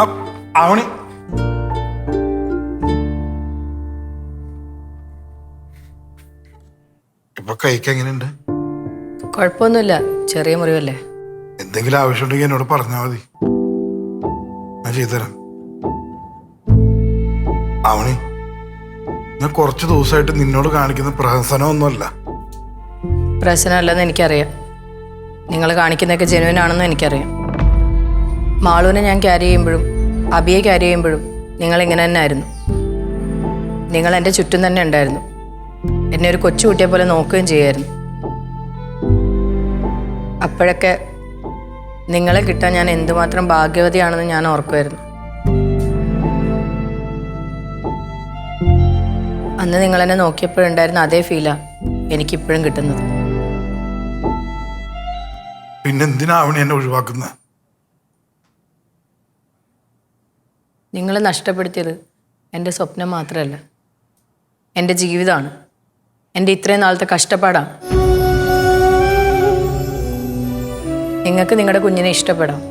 ആവണി. ഇപ്പൊ കൈക്ക് എങ്ങനെയുണ്ട്? കുഴപ്പമൊന്നുമില്ല. ചെറിയ മുറിവല്ലേ? എന്തെങ്കിലും ആവശ്യമുണ്ടെങ്കിൽ എന്നോട് പറഞ്ഞാൽ മതി. ഞാൻ ചെയ്തുതരാം. ആവണി ഞാൻ കുറച്ച് ദിവസമായിട്ട് നിന്നോട് കാണിക്കുന്ന പ്രഹസനമൊന്നുമല്ല. പ്രശ്നമല്ലെന്ന് എനിക്കറിയാം. നിങ്ങൾ കാണിക്കുന്നതൊക്കെ ജെനുവിനാണെന്ന് ആണെന്ന് എനിക്കറിയാം. മാളുവിനെ ഞാൻ ക്യാരി ചെയ്യുമ്പോഴും അബിയെ ക്യാരി ചെയ്യുമ്പോഴും നിങ്ങൾ ഇങ്ങനെ തന്നെ ആയിരുന്നു. നിങ്ങൾ എന്റെ ചുറ്റും തന്നെ ഉണ്ടായിരുന്നു. എന്നെ ഒരു കൊച്ചു കുട്ടിയെ പോലെ നോക്കുകയും ചെയ്യായിരുന്നു. അപ്പോഴൊക്കെ നിങ്ങളെ കിട്ടാൻ ഞാൻ എന്തുമാത്രം ഭാഗ്യവതിയാണെന്ന് ഞാൻ ഓർക്കുമായിരുന്നു. അന്ന് നിങ്ങൾ എന്നെ നോക്കിയപ്പോഴുണ്ടായിരുന്ന അതേ ഫീലാണ് എനിക്കിപ്പോഴും കിട്ടുന്നത്. പിന്നെ എന്തിനാ എന്നെ ഒഴിവാക്കുന്നത്? നിങ്ങൾ നഷ്ടപ്പെടുത്തിയത് എന്റെ സ്വപ്നം മാത്രമല്ല എന്റെ ജീവിതമാണ് എന്റെ ഇത്രയും നാളത്തെ കഷ്ടപ്പാടാണ്. നിങ്ങൾക്ക് നിങ്ങളുടെ കുഞ്ഞിനെ ഇഷ്ടപ്പെടാം.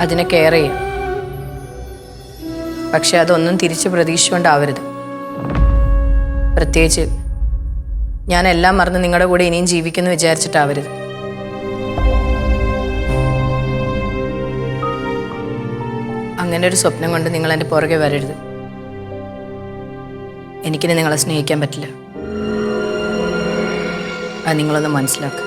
അതിനെ കെയർ ചെയ്യാം. പക്ഷെ അതൊന്നും തിരിച്ച് പ്രതീക്ഷിച്ചുകൊണ്ടാവരുത്. പ്രത്യേകിച്ച് ഞാൻ എല്ലാം മറന്ന് നിങ്ങളുടെ കൂടെ ഇനിയും ജീവിക്കുന്നു വിചാരിച്ചിട്ടാവരുത്. അങ്ങനെ ഒരു സ്വപ്നം കൊണ്ട് നിങ്ങൾ എന്റെ പുറകെ വരരുത്. എനിക്കിനി നിങ്ങളെ സ്നേഹിക്കാൻ പറ്റില്ല. അത് നിങ്ങളൊന്ന് മനസ്സിലാക്കുക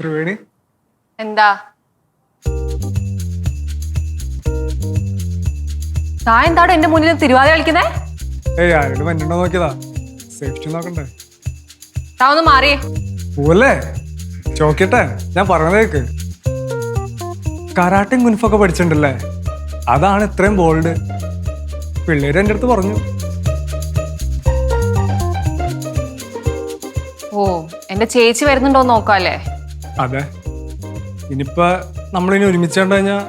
ത്രിവേണി? എന്താ? താ എന്താടോ എന്റെ മുന്നിൽ തിരുവാതിര കളിക്കുന്നേ? ഏയ് ആരോട് മഞ്ഞുണ്ടോ നോക്കിയതാ. സേഫ്റ്റി നോക്കണ്ടേ. താ ഒന്ന് മാറിയേ പോവല്ലേ? ചോക്കിട്ടെ ഞാൻ പറഞ്ഞത് കേക്ക്. കരാട്ടയും ഗുൻഫൊക്കെ പഠിച്ചിട്ടുണ്ടല്ലേ? അതാണ് ഇത്രയും ബോൾഡ് പിള്ളേര് എന്റെ അടുത്ത് പറഞ്ഞു. ഓ എന്റെ ചേച്ചി വരുന്നുണ്ടോ നോക്കാല്ലേ? അതെ. ഇനിയിപ്പോ നമ്മളിനി ഒരുമിച്ച് കണ്ടു കഴിഞ്ഞാൽ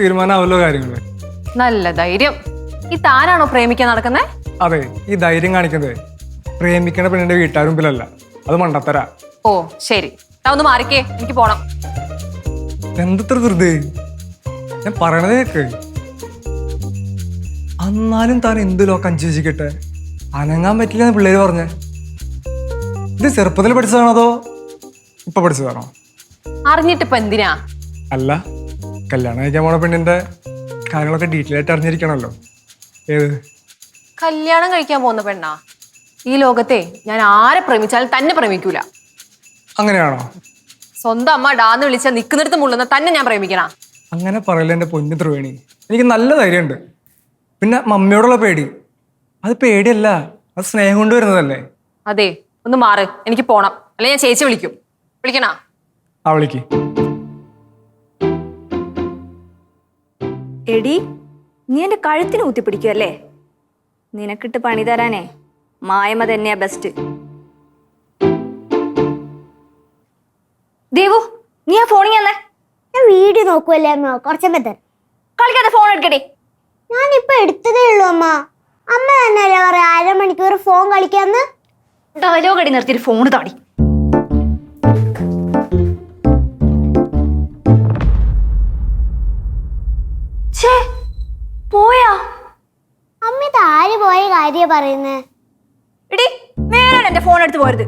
തീരുമാനമാവല്ലോ കാര്യങ്ങൾ. നല്ല ധൈര്യം. ഈ താനാണോ പ്രേമിക്കാൻ നടക്കുന്നേ? അതെ ഈ ധൈര്യം കാണിക്കുന്നത് പ്രേമിക്കണ പെണ്ണിന്റെ വീട്ടാരുമ്പിലല്ല അത് മണ്ടത്തര. ഓ ശരി. താ ഒന്ന് മാറിക്കേ എനിക്ക് പോണം. എന്തത്ര ധൃതി? ഞാൻ പറയണത് കേക്ക്. അന്നാലും താൻ എന്ത് ലോക്ക് അഞ്ചിക്കട്ടെ അനങ്ങാൻ പറ്റില്ല എന്ന് പിള്ളേര് പറഞ്ഞേ. ഇത് ചെറുപ്പത്തിൽ പഠിച്ചതാണോ അതോ ഇപ്പൊ പഠിച്ചതാണോ? അറിഞ്ഞിട്ടിപ്പോ എന്തിനാ? അല്ല കല്യാണം കഴിക്കാൻ പോണ പെണ്ണിന്റെ കാര്യങ്ങളൊക്കെ ഡീറ്റെയിൽ ആയിട്ട് അറിഞ്ഞിരിക്കണമല്ലോ ഏത്? കല്യാണം കഴിക്കാൻ പോകുന്ന പെണ്ണാ? ഈ ലോകത്തെ ഞാൻ ആരെ പ്രേമിച്ചാലും തന്നെ പ്രേമിക്കൂല. അങ്ങനെയാണോ? സ്വന്തം അമ്മ ഡാന്ന് വിളിച്ച നിൽക്കുന്നിടത്ത് മുള്ളുന്ന തന്നെ ഞാൻ പ്രേമിക്കണ? അങ്ങനെ പറയല എന്റെ പൊന്നു ത്രിവേണി. എനിക്ക് നല്ല ധൈര്യമുണ്ട്. പിന്നെ മമ്മിയോടുള്ള പേടി. അത് പേടിയല്ല അത് സ്നേഹം കൊണ്ടുവരുന്നതല്ലേ? അതെ ഒന്ന് മാറ്. എനിക്ക് പോണം. അല്ലെ ഞാൻ ചേച്ചി വിളിക്കും. വിളിക്കണാ? അവളിക്ക് എടി നീ എന്റെ കഴുത്തിന് ഊത്തിപ്പിടിക്കുമല്ലേ നിനക്കിട്ട് പണി തരാനേ. മായമ തന്നെയാ ബെസ്റ്റ് ദേവു നീ ആ ഫോണിൽ തന്നെ. ഞാൻ വീഡിയോ നോക്കുവല്ലേ അമ്മ? കുറച്ചമ്മ തരാം. കളിക്കാതെ ഫോൺ എടുക്കടി. ഇപ്പൊ എടുത്തതേ ഉള്ളൂ അമ്മ. അമ്മ തന്നെയല്ലേ പറയാ അരമണിക്കൂർ ഫോൺ കളിക്കാന്ന്? ഡയലോഗ് അടി നിർത്തിയിട്ട് ഫോൺ താടി. ഛേ പോയാ? അമ്മ ഇത് ആര് പോയ കാര്യ പറയുന്നേ? എടി നേരാണ് എന്റെ ഫോൺ എടുത്ത് പോരുത്.